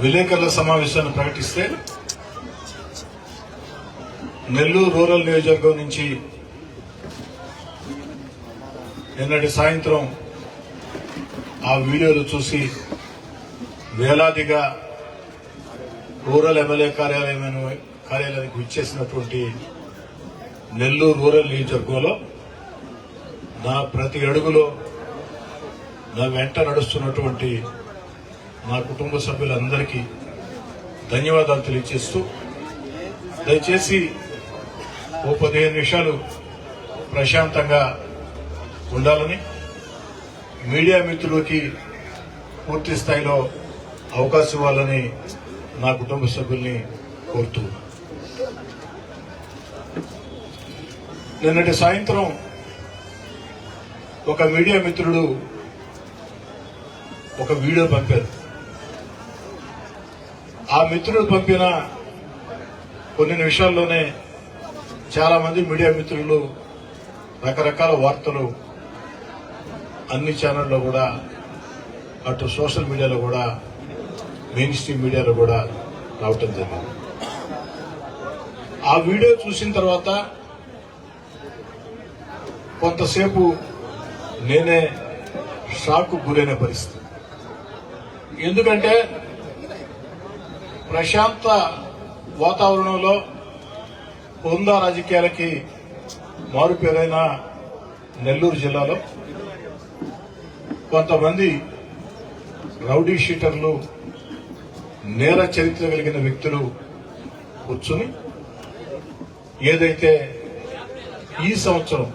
విలేకరుల సమావేశాన్ని ప్రకటిస్తే నెల్లూరు రూరల్ నియోజకవర్గం నుంచి నిన్నటి సాయంత్రం ఆ వీడియోలు చూసి వేలాదిగా రూరల్ ఎమ్మెల్యే కార్యాలయం కార్యాలయానికి విచ్చేసినటువంటి నెల్లూరు రూరల్ నియోజకవర్గంలో నా ప్రతి అడుగులో నా వెంట నడుస్తున్నటువంటి నా కుటుంబ సభ్యులందరికీ ధన్యవాదాలు తెలియజేస్తూ దయచేసి ఓ పదిహేను నిమిషాలు ప్రశాంతంగా ఉండాలని మీడియా మిత్రులకి పూర్తి స్థాయిలో అవకాశం ఇవ్వాలని నా కుటుంబ సభ్యుల్ని కోరుతూ. నిన్నటి సాయంత్రం ఒక మీడియా మిత్రుడు ఒక వీడియో పంపారు. ఆ మిత్రుడు పంపిన కొన్ని నిమిషాల్లోనే చాలా మంది మీడియా మిత్రులు రకరకాల వార్తలు అన్ని ఛానళ్ళలో కూడా అటు సోషల్ మీడియాలో కూడా మెయిన్ స్ట్రీమ్ మీడియాలో కూడా రావటం జరిగింది. ఆ వీడియో చూసిన తర్వాత కొంతసేపు నేనే షాక్ గురైన పరిస్థితి. ఎందుకంటే ప్రశాంత వాతావరణంలో హోందా రాజకీయాలకి మారుపేరైన నెల్లూరు జిల్లాలో కొంతమంది రౌడీ షీటర్లు నేర చరిత్ర కలిగిన వ్యక్తులు కూర్చుని ఏదైతే ఈ సంవత్సరం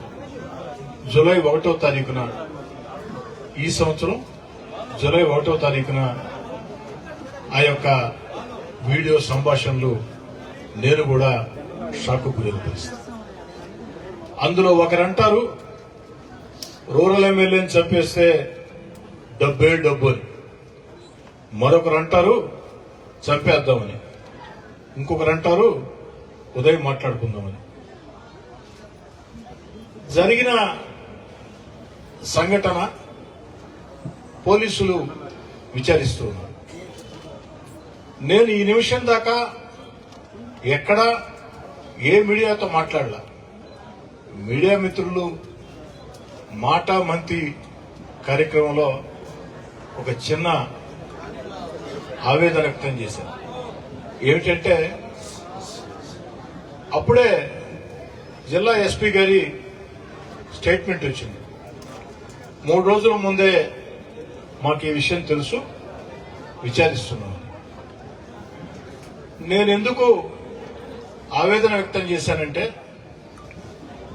జూలై ఒకటో తారీఖున ఈ సంవత్సరం జూలై ఒకటో తారీఖున ఆ యొక్క వీడియో సంభాషణలు నేను కూడా షాక్ గురైన పరిస్థితి అందులో ఒకరంటారు రూరల్ ఎమ్మెల్యేని చంపేస్తే డబ్బే డబ్బు అని. మరొకరు అంటారు చంపేద్దామని. ఇంకొకరు అంటారు ఉదయం మాట్లాడుకుందామని. జరిగిన సంఘటన పోలీసులు విచారిస్తూ ఉన్నారు. నేను ఈ నిమిషం దాకా ఎక్కడ ఏ మీడియాతో మాట్లాడలా. మీడియా మిత్రులు మాట మంతి కార్యక్రమంలో ఒక చిన్న ఆవేదన వ్యక్తం చేశాను ఏమిటంటే అప్పుడే జిల్లా ఎస్పీ గారి స్టేట్మెంట్ వచ్చింది. మూడు రోజుల ముందే మాకు ఈ విషయం తెలుసు విచారిస్తున్నాం. నేను ఎందుకు ఆవేదన వ్యక్తం చేశానంటే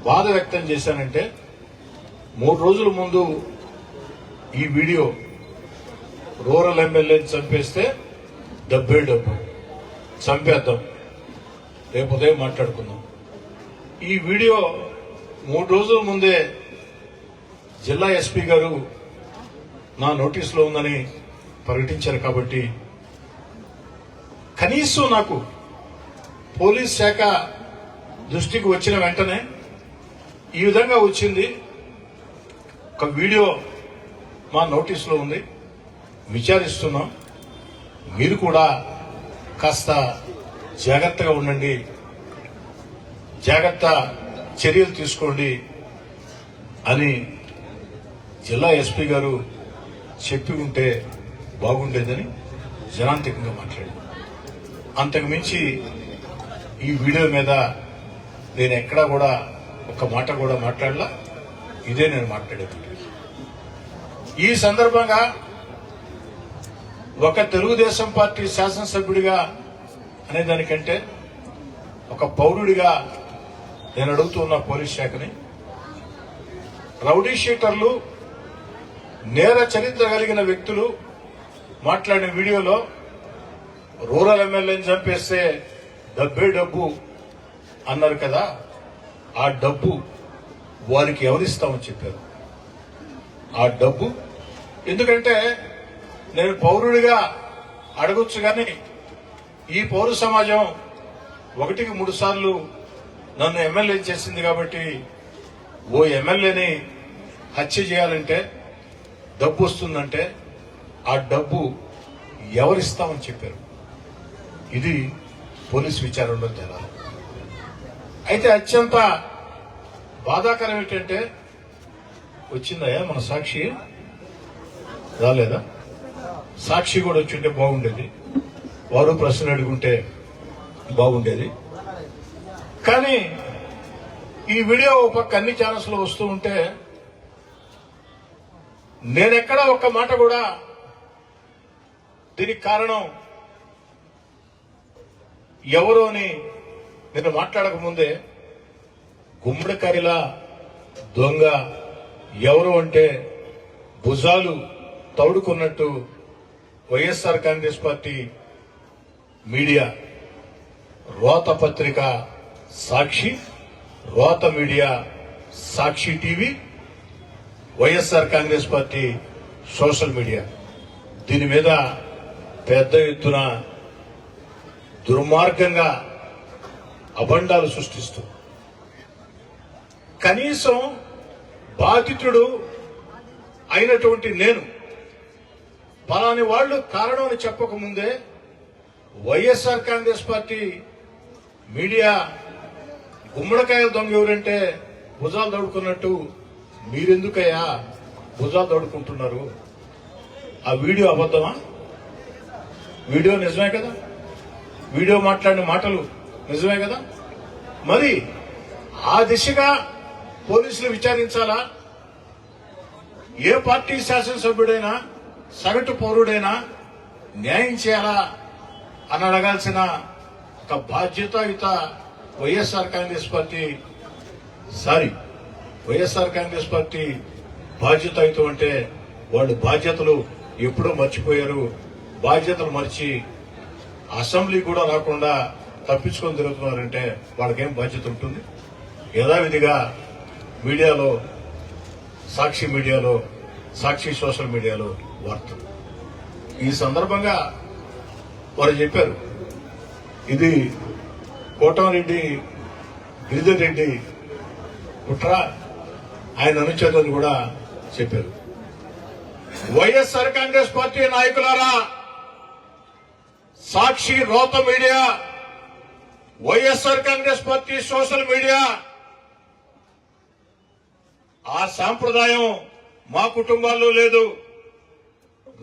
బాధ వ్యక్తం చేశానంటే మూడు రోజుల ముందు ఈ వీడియో రూరల్ ఎమ్మెల్యేని చంపేస్తే డబ్బే డబ్బు. చంపేద్దాం. రేపు ఉదయం మాట్లాడుకుందాం. ఈ వీడియో మూడు రోజుల ముందే జిల్లా ఎస్పీ గారు నా నోటీసులో ఉందని ప్రకటించారు కాబట్టి కనీసం నాకు పోలీస్ శాఖ దృష్టికి వచ్చిన వెంటనే ఈ విధంగా వచ్చింది. ఒక వీడియో మా నోటీసులో ఉంది. విచారిస్తున్నాం. మీరు కూడా కాస్త జాగ్రత్తగా ఉండండి. జాగ్రత్త చర్యలు తీసుకోండి అని జిల్లా ఎస్పీ గారు చెప్పి ఉంటే బాగుండేదని జనాంతికంగా మాట్లాడారు. అంతకు మించి ఈ వీడియో మీద నేను ఎక్కడా కూడా ఒక మాట కూడా మాట్లాడలా. ఇదే నేను మాట్లాడేది. ఈ సందర్భంగా ఒక తెలుగుదేశం పార్టీ శాసనసభ్యుడిగా అనే దానికంటే ఒక పౌరుడిగా నేను అడుగుతున్న పోలీస్ శాఖని రౌడీ షీటర్లు నేర చరిత్ర కలిగిన వ్యక్తులు మాట్లాడిన వీడియోలో రూరల్ ఎమ్మెల్యేని చంపేస్తే డబ్బే డబ్బు అన్నారు కదా ఆ డబ్బు వారికి ఎవరిస్తామని చెప్పారు? ఆ డబ్బు? ఎందుకంటే నేను పౌరుడిగా అడగొచ్చు కానీ ఈ పౌర సమాజం ఒకటికి మూడు సార్లు నన్ను ఎమ్మెల్యే చేసింది కాబట్టి ఓ ఎమ్మెల్యేని హత్య చేయాలంటే డబ్బు వస్తుందంటే ఆ డబ్బు ఎవరిస్తామని చెప్పారు? ఇది పోలీస్ విచారణలో తేలాలి అయితే అత్యంత బాధాకరం ఏంటంటే వచ్చిందయ్యా మన సాక్షి? రాలేదా? సాక్షి కూడా వచ్చింటే బాగుండేది. వారు ప్రశ్న అడుగుంటే బాగుండేది. కానీ ఈ వీడియో ఒక పక్క అన్ని ఛానల్స్లో వస్తూ ఉంటే నేనెక్కడ ఒక్క మాట కూడా దీనికి కారణం ఎవరు అని నేను మాట్లాడకముందే గుమ్మడికారిలా గుమ్మడికాయలా దొంగ ఎవరు అంటే భుజాలు తౌడుకున్నట్టు వైఎస్ఆర్ కాంగ్రెస్ పార్టీ మీడియా. రోత పత్రిక సాక్షి రోత media Sakshi TV YSR Congress party social media. దీని మీద పెద్ద ఎత్తున దుర్మార్గంగా అబండాలు సృష్టిస్తూ. కనీసం బాధితుడు అయినటువంటి నేను పలాని వాళ్ళు కారణం అని చెప్పకముందే వైఎస్ఆర్ కాంగ్రెస్ పార్టీ మీడియా గుమ్మడికాయల దొంగ ఎవరంటే భుజాలు దడుకున్నట్టు మీరెందుకయ్యా భుజాలు దడుకుంటున్నారు ఆ వీడియో అబద్ధమా? వీడియో నిజమే కదా? వీడియో మాట్లాడిన మాటలు నిజమే కదా? మరి ఆ దిశగా పోలీసులు విచారించాలా? ఏ పార్టీ శాసనసభ్యుడైనా సగటు పౌరుడైనా న్యాయం చేయాలా అని అడగాల్సిన ఒక బాధ్యతాయుత YSR Congress party sorry YSR Congress party బాధ్యతాయుతం అంటే వాళ్ళు బాధ్యతలు ఎప్పుడో మర్చిపోయారు బాధ్యతలు మర్చి అసెంబ్లీ కూడా రాకుండా తప్పించుకొని తిరుగుతున్నారంటే వాళ్ళకేం బాధ్యత ఉంటుంది? యథావిధిగా మీడియాలో సాక్షి మీడియాలో సాక్షి సోషల్ మీడియాలో వార్తలు ఈ సందర్భంగా వారు చెప్పారు ఇది కోటమిరెడ్డి గిరిధర్ రెడ్డి కుట్ర ఆయన అనుచరులను కూడా చెప్పారు. వైఎస్ఆర్ కాంగ్రెస్ పార్టీ నాయకులారా సాక్షి రోత media YSR Congress party social media. ఆ సాంప్రదాయం మా కుటుంబాల్లో లేదు.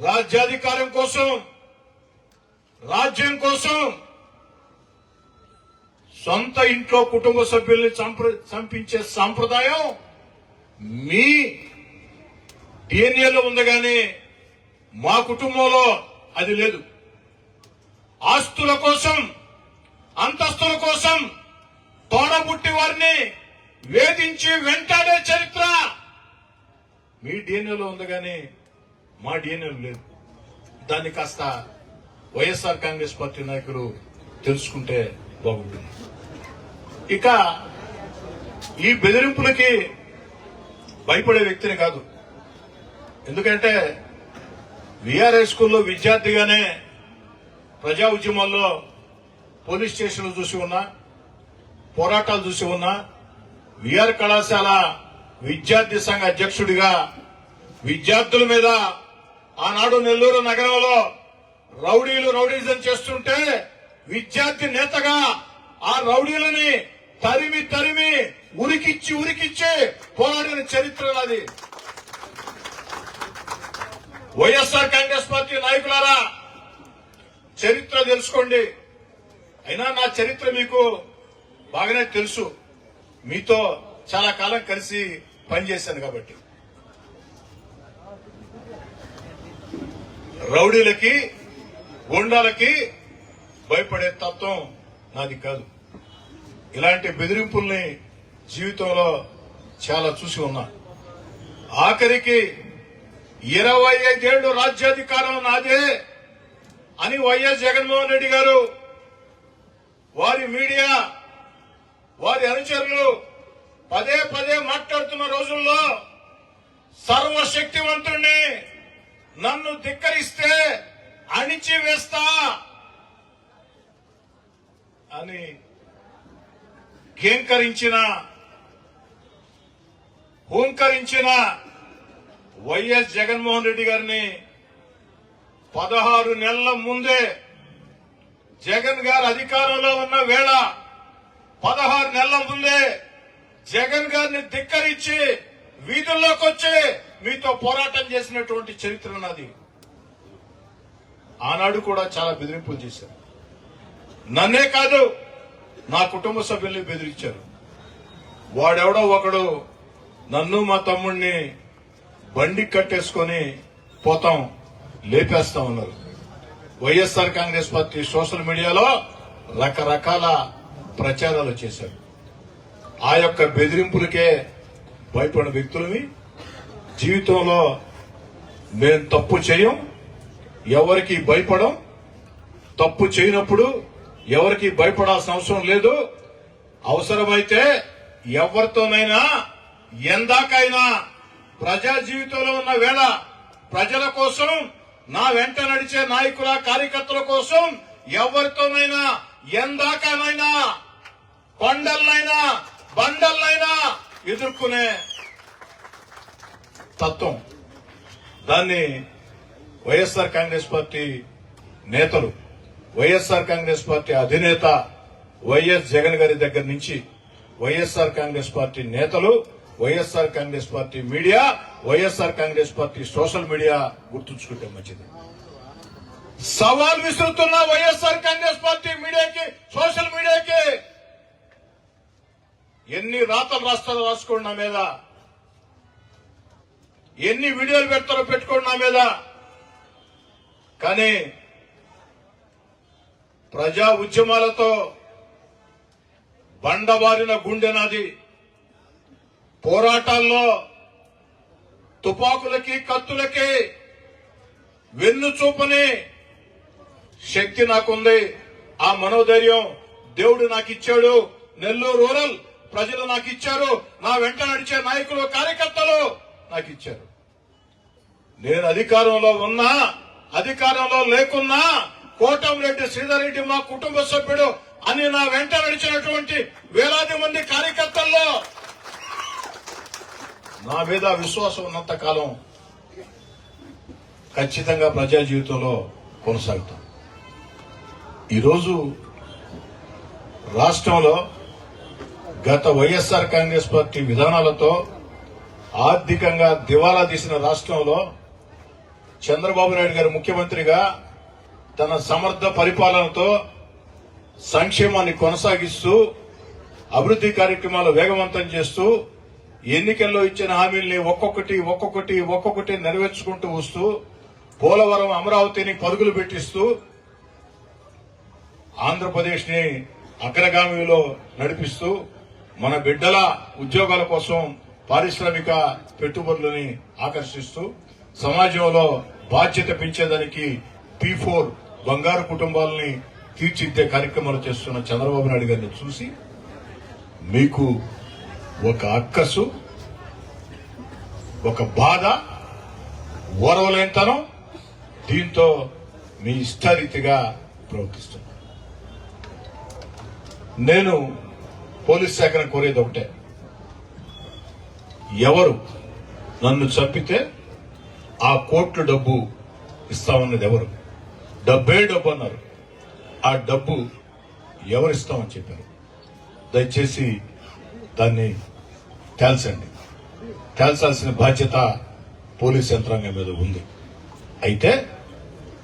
రాజ్యాధికారం కోసం రాజ్యం కోసం సొంత ఇంట్లో కుటుంబ సభ్యుల్ని చంపించే సాంప్రదాయం మీ డిఎన్ఏలో ఉంది కానీ మా కుటుంబంలో అది లేదు. ఆస్తుల కోసం అంతస్తుల కోసం తోడబుట్టి వారిని వేధించి వెంటాడే చరిత్ర మీ డిఎన్ఏలో ఉంది కానీ మా డిఎన్ఏలో లేదు. దాన్ని కాస్త వైఎస్ఆర్ కాంగ్రెస్ పార్టీ నాయకులు తెలుసుకుంటే బాగుంటుంది. ఇక ఈ బెదిరింపులకి భయపడే వ్యక్తిని కాదు. ఎందుకంటే విఆర్ఐ స్కూల్లో విద్యార్థిగానే ప్రజా ఉద్యమాల్లో పోలీస్ స్టేషన్లు చూసి ఉన్నా పోరాటాలు చూసి ఉన్నా విఆర్ కళాశాల విద్యార్థి సంఘ అధ్యక్షుడిగా విద్యార్థుల మీద ఆనాడు నెల్లూరు నగరంలో రౌడీలు రౌడీజం చేస్తుంటే విద్యార్థి నేతగా ఆ రౌడీలని తరిమి తరిమి ఉరికిచ్చి ఉరికిచ్చి పోరాడిన చరిత్ర నాది. వైఎస్ఆర్ కాంగ్రెస్ పార్టీ నాయకులారా చరిత్ర తెలుసుకోండి. అయినా నా చరిత్ర మీకు బాగానే తెలుసు. మీతో చాలా కాలం కలిసి పనిచేశాను కాబట్టి. రౌడీలకి గుండాలకి భయపడే తత్వం నాది కాదు. ఇలాంటి బెదిరింపుల్ని జీవితంలో చాలా చూసి ఉన్నా. ఆఖరికి ఇరవై ఐదేళ్ళు రాజ్యాధికారం నాదే. అని వైఎస్ జగన్మోహన్ రెడ్డి గారు వారి మీడియా వారి అనుచరులు పదే పదే మాట్లాడుతున్న రోజుల్లో సర్వశక్తివంతుణ్ణి నన్ను ధిక్కరిస్తే అణిచి వేస్తా అని కేంకరించిన హూంకరించిన వైఎస్ జగన్మోహన్ రెడ్డి గారిని పదహారు నెలల ముందే జగన్ గారు అధికారంలో ఉన్న వేళ పదహారు నెలల ముందే జగన్ గారిని ధిక్కరించి వీధుల్లోకి వచ్చి మీతో పోరాటం చేసినటువంటి చరిత్ర నాది ఆనాడు కూడా చాలా బెదిరింపులు చేశారు. నన్నే కాదు నా కుటుంబ సభ్యుల్ని బెదిరించారు. వాడెవడో ఒకడు నన్ను మా తమ్ముడిని బండి కట్టేసుకొని పోతాం. లేపేస్తా ఉన్నారు. వైఎస్ఆర్ కాంగ్రెస్ పార్టీ సోషల్ మీడియాలో రకరకాల ప్రచారాలు చేశారు. ఆ యొక్క బెదిరింపులకే భయపడిన వ్యక్తులవి జీవితంలో మేము తప్పు చేయం ఎవరికి భయపడం తప్పు చేయనప్పుడు ఎవరికి భయపడాల్సిన అవసరం లేదు. అవసరమైతే ఎవరితోనైనా ఎందాకైనా ప్రజా జీవితంలో ఉన్న వేళ ప్రజల కోసం నా వెంట నడిచే నాయకుల కార్యకర్తల కోసం ఎవరితోనైనా ఎందాకనైనా కొండలనైనా బండలనైనా ఎదుర్కొనే తత్వం. దాన్ని వైఎస్ఆర్ కాంగ్రెస్ పార్టీ నేతలు వైఎస్ఆర్ కాంగ్రెస్ పార్టీ అధినేత వైఎస్ జగన్ గారి దగ్గర నుంచి వైఎస్ఆర్ కాంగ్రెస్ పార్టీ నేతలు YSR Congress party media YSR Congress party social media గుర్తుంచుకుంటే మంచిది. సవాల్ విసురుతున్న వైఎస్ఆర్ కాంగ్రెస్ పార్టీ మీడియాకి సోషల్ మీడియాకి ఎన్ని రాతలు రాస్తారో రాసుకోండి నా మీద. ఎన్ని వీడియోలు పెడతారో పెట్టుకోండి నా మీద. కానీ ప్రజా ఉద్యమాలతో బండబారిన గుండె నాది. పోరాటాల్లో తుపాకులకి కత్తులకి వెన్ను చూపని శక్తి నాకుంది. ఆ మనోధైర్యం దేవుడు నాకు ఇచ్చాడు నెల్లూరు రూరల్ ప్రజలు నాకు ఇచ్చారు నా వెంట నడిచే నాయకులు కార్యకర్తలు నాకు ఇచ్చారు నేను అధికారంలో ఉన్నా అధికారంలో లేకున్నా కోటంరెడ్డి శ్రీధర్ రెడ్డి మా కుటుంబ సభ్యుడు అని నా వెంట నడిచినటువంటి వేలాది మంది కార్యకర్తల్లో నా మీద విశ్వాసం ఉన్నంత కాలం ఖచ్చితంగా ప్రజా జీవితంలో కొనసాగుతాం. ఈరోజు రాష్ట్రంలో గత వైఎస్ఆర్ కాంగ్రెస్ పార్టీ విధానాలతో ఆర్థికంగా దివాలా తీసిన రాష్ట్రంలో చంద్రబాబు నాయుడు గారు ముఖ్యమంత్రిగా తన సమర్థ పరిపాలనతో సంక్షేమాన్ని కొనసాగిస్తూ అభివృద్ధి కార్యక్రమాలు వేగవంతం చేస్తూ ఎన్నికల్లో ఇచ్చిన హామీల్ని ఒక్కొక్కటి ఒక్కొక్కటి ఒక్కొక్కటి నెరవేర్చుకుంటూ వస్తూ పోలవరం అమరావతిని పరుగులు పెట్టిస్తూ ఆంధ్రప్రదేశ్ని అగ్రగామిలో నడిపిస్తూ మన బిడ్డల ఉద్యోగాల కోసం పారిశ్రామిక పెట్టుబడులని ఆకర్షిస్తూ సమాజంలో బాధ్యత పెంచేదానికి పి ఫోర్ బంగారు కుటుంబాలని తీర్చిదిద్దే కార్యక్రమాలు చేస్తున్న చంద్రబాబు నాయుడు గారిని చూసి మీకు ఒక అక్కసు ఒక బాధ ఓరవలేంతనం దీంతో మీ ఇష్టారీతిగా ప్రవర్తిస్తున్నారు నేను పోలీస్ శాఖను కోరేది ఒకటే. ఎవరు నన్ను చంపితే ఆ కోట్లు డబ్బు ఇస్తామన్నది ఎవరు? డబ్బే డబ్బు అన్నారు. ఆ డబ్బు ఎవరు ఇస్తామని చెప్పారు? దయచేసి దాన్ని తేల్చండి తేల్చాల్సిన బాధ్యత పోలీస్ యంత్రాంగం మీద ఉంది. అయితే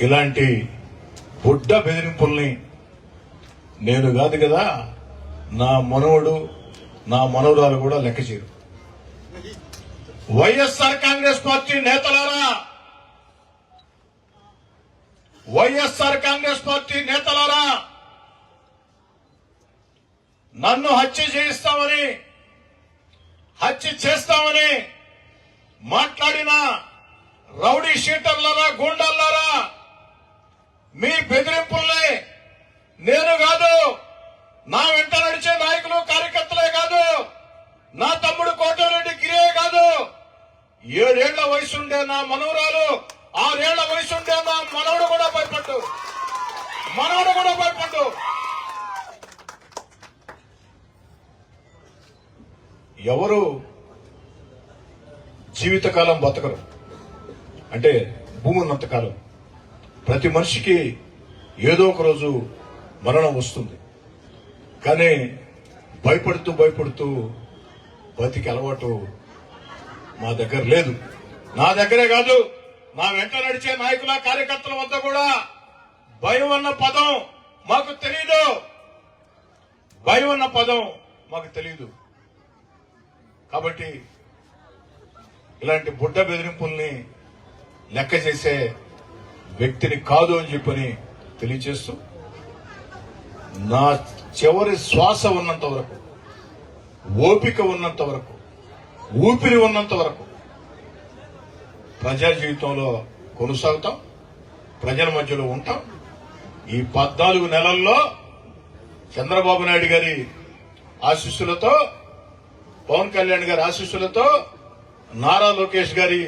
ఇలాంటి బుడ్డ బెదిరింపుల్ని నేను కాదు కదా నా మనవడు నా మనవరాలు కూడా లెక్క చేయరు. వైఎస్ఆర్ కాంగ్రెస్ పార్టీ నేతలారా? వైఎస్ఆర్ కాంగ్రెస్ పార్టీ నేతలారా? నన్ను హత్య చేయిస్తామని హత్య చేస్తామని మాట్లాడిన రౌడీ షీటర్లరా గూండాలారా మీ బెదిరింపుల్ని నేను కాదు నా వెంట నడిచే నాయకులు కార్యకర్తలే కాదు నా తమ్ముడు కోటారెడ్డి గిరే కాదు. ఏడేళ్ళ వయసుండే నా మనవరాలు ఆరేళ్ళ వయసుండే నా మనవడు కూడా భయపడ్డు మనవడు కూడా భయపడ్డు ఎవరు జీవితకాలం బతకరు? అంటే భూమి ఉన్నంతకాలం ప్రతి మనిషికి ఏదో ఒక రోజు మరణం వస్తుంది. కానీ భయపడుతూ భయపడుతూ బతికి అలవాటు మా దగ్గర లేదు. నా దగ్గరే కాదు నా వెంట నడిచే నాయకుల కార్యకర్తల వద్ద కూడా భయం అన్న పదం మాకు తెలియదు భయం అన్న పదం మాకు తెలియదు కాబట్టి ఇలాంటి బుడ్డ బెదిరింపుల్ని లెక్క చేసే వ్యక్తిని కాదు అని చెప్పని తెలియచేస్తూ నా చివరి శ్వాస ఉన్నంత వరకు ఓపిక ఉన్నంత వరకు ఊపిరి ఉన్నంత వరకు ప్రజా జీవితంలో కొనసాగుతాం ప్రజల మధ్యలో ఉంటాం. ఈ పద్నాలుగు నెలల్లో చంద్రబాబు నాయుడు గారి ఆశీస్సులతో పవన్ కళ్యాణ్ గారి ఆశీస్సులతో నారా లోకేష్ గారి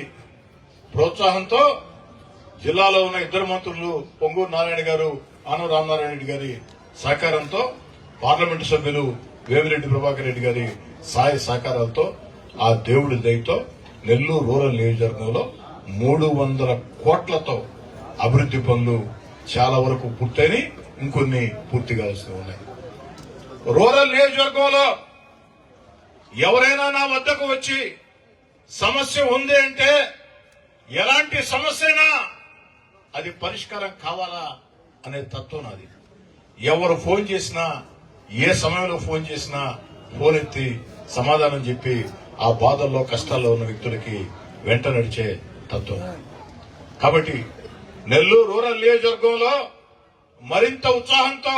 ప్రోత్సాహంతో జిల్లాలో ఉన్న ఇద్దరు మంత్రులు పొంగూరు నారాయణ గారు ఆనవ రామనారాయణ రెడ్డి గారి సహకారంతో పార్లమెంటు సభ్యులు వేమిరెడ్డి ప్రభాకర్ రెడ్డి గారి సాయ సహకారాలతో ఆ దేవుడి దయతో నెల్లూరు రూరల్ నియోజకవర్గంలో మూడు వందల కోట్లతో అభివృద్ది పనులు చాలా వరకు పూర్తయినాయి. ఇంకొన్ని పూర్తి కావాల్సి ఉన్నాయి. రూరల్ నియోజకవర్గంలో ఎవరైనా నా వద్దకు వచ్చి సమస్య ఉంది అంటే ఎలాంటి సమస్య అయినా అది పరిష్కారం కావాలా అనే తత్వం నాది. ఎవరు ఫోన్ చేసినా ఏ సమయంలో ఫోన్ చేసినా ఫోన్ ఎత్తి సమాధానం చెప్పి ఆ బాధల్లో కష్టాల్లో ఉన్న వ్యక్తులకి వెంట నడిచే తత్వం కాబట్టి నెల్లూరు రూరల్ నియోజకవర్గంలో మరింత ఉత్సాహంతో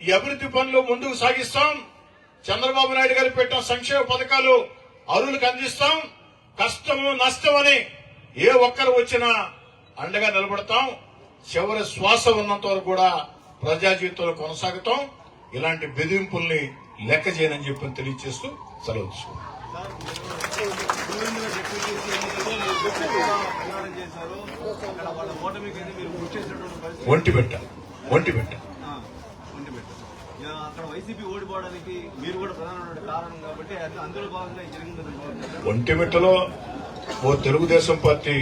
ఈ అభివృద్ధి పనులు ముందుకు సాగిస్తాం. చంద్రబాబు నాయుడు గారు పెట్టిన సంక్షేమ పథకాలు అరువులకు అందిస్తాం. కష్టము నష్టం అని ఏ ఒక్కరు వచ్చినా అండగా నిలబడతాం. చివరి శ్వాస ఉన్నంత వరకు కూడా ప్రజా జీవితంలో కొనసాగుతాం. ఇలాంటి బెదిరింపుల్ని లెక్క చేయనని చెప్పి తెలియజేస్తూ సెలవు తీసుకుంటాం గవర్నమెంట్ డిప్యూటీ సీఎంతో వైసీపీ ఓడిపోవడానికి మీరు కూడా ప్రధానమైన కారణం కాబట్టి అందులో భాగంగా జరిగిందని భావించారు. ఒంటిమిట్టలో ఓ తెలుగుదేశం పార్టీ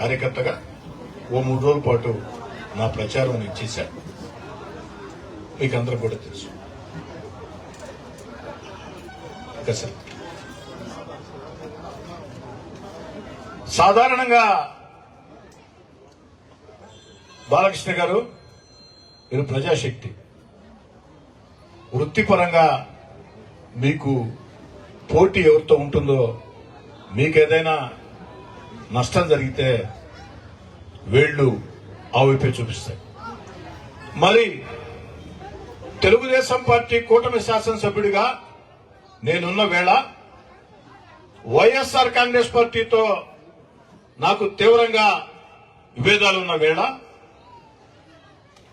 కార్యకర్తగా ఓ మూడు రోజుల పాటు నా ప్రచారం నేను చేశాను. మీకు అందరూ కూడా తెలుసు. సార్. సాధారణంగా బాలకృష్ణ గారు మీరు ప్రజాశక్తి. వృత్తిపరంగా మీకు పోటీ ఎవరితో ఉంటుందో మీకు ఏదైనా నష్టం జరిగితే వేళ్ళు ఆవిపే చూపిస్తాయి. మరి తెలుగుదేశం పార్టీ కూటమి శాసనసభ్యుడిగా నేనున్న వేళ వైఎస్ఆర్ కాంగ్రెస్ పార్టీతో నాకు తీవ్రంగా విభేదాలు ఉన్న వేళ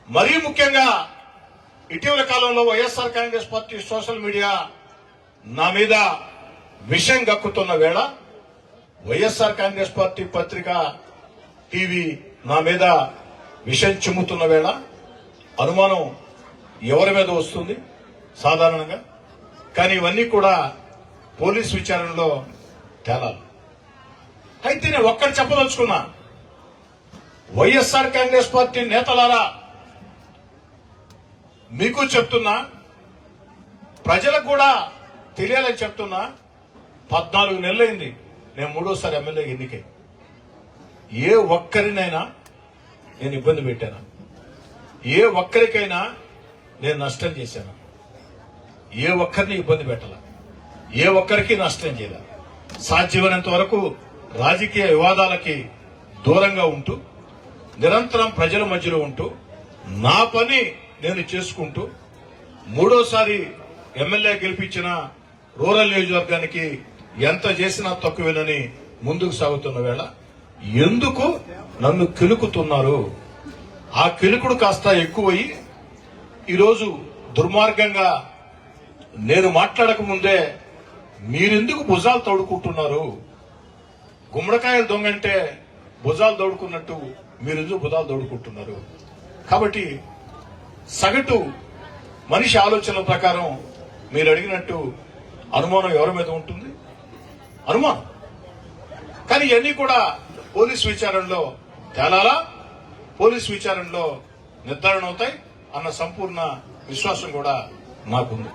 మరీ ముఖ్యంగా ఇటీవల కాలంలో YSR Congress party social media నా మీద విషయం గక్కుతున్న వేళ వైఎస్ఆర్ కాంగ్రెస్ పార్టీ పత్రిక టీవీ నా మీద విషయం చిమ్ముతున్న వేళ అనుమానం ఎవరి మీద వస్తుంది సాధారణంగా? కానీ ఇవన్నీ కూడా పోలీస్ విచారణలో తేలాలి. అయితే నేను ఒక్కటి చెప్పదలుచుకున్నా. వైఎస్ఆర్ కాంగ్రెస్ పార్టీ నేతలారా మీకు చెప్తున్నా ప్రజలకు కూడా తెలియాలని చెప్తున్నా పద్నాలుగు నెలలైంది నేను మూడోసారి ఎమ్మెల్యే ఎన్నికై. ఏ ఒక్కరినైనా నేను ఇబ్బంది పెట్టాను. ఏ ఒక్కరికైనా నేను నష్టం చేశాను. ఏ ఒక్కరిని ఇబ్బంది పెట్టాల. ఏ ఒక్కరికి నష్టం చేయాల. సాధ్యమైనంత వరకు రాజకీయ వివాదాలకి దూరంగా ఉంటూ నిరంతరం ప్రజల మధ్యలో ఉంటూ నా పని నేను చేసుకుంటూ మూడోసారి ఎమ్మెల్యే గెలిపించిన రూరల్ నియోజకవర్గానికి ఎంత చేసినా తక్కువేనని ముందుకు సాగుతున్న వేళ ఎందుకు నన్ను కిలుకుతున్నారు? ఆ కిలుకుడు కాస్త ఎక్కువయి ఈరోజు దుర్మార్గంగా నేను మాట్లాడక ముందే మీరెందుకు భుజాలు తోడుకుంటున్నారు? గుమ్మడికాయలు దొంగంటే భుజాలు దోడుకున్నట్టు మీరెందుకు భుజాలు దోడుకుంటున్నారు కాబట్టి సగటు మనిషి ఆలోచనల ప్రకారం మీరు అడిగినట్టు అనుమానం ఎవరి మీద ఉంటుంది? అనుమానం. కానీ ఇవన్నీ కూడా పోలీస్ విచారణలో తేలాలా? పోలీస్ విచారణలో నిర్ధారణ అవుతాయి అన్న సంపూర్ణ విశ్వాసం కూడా నాకుంది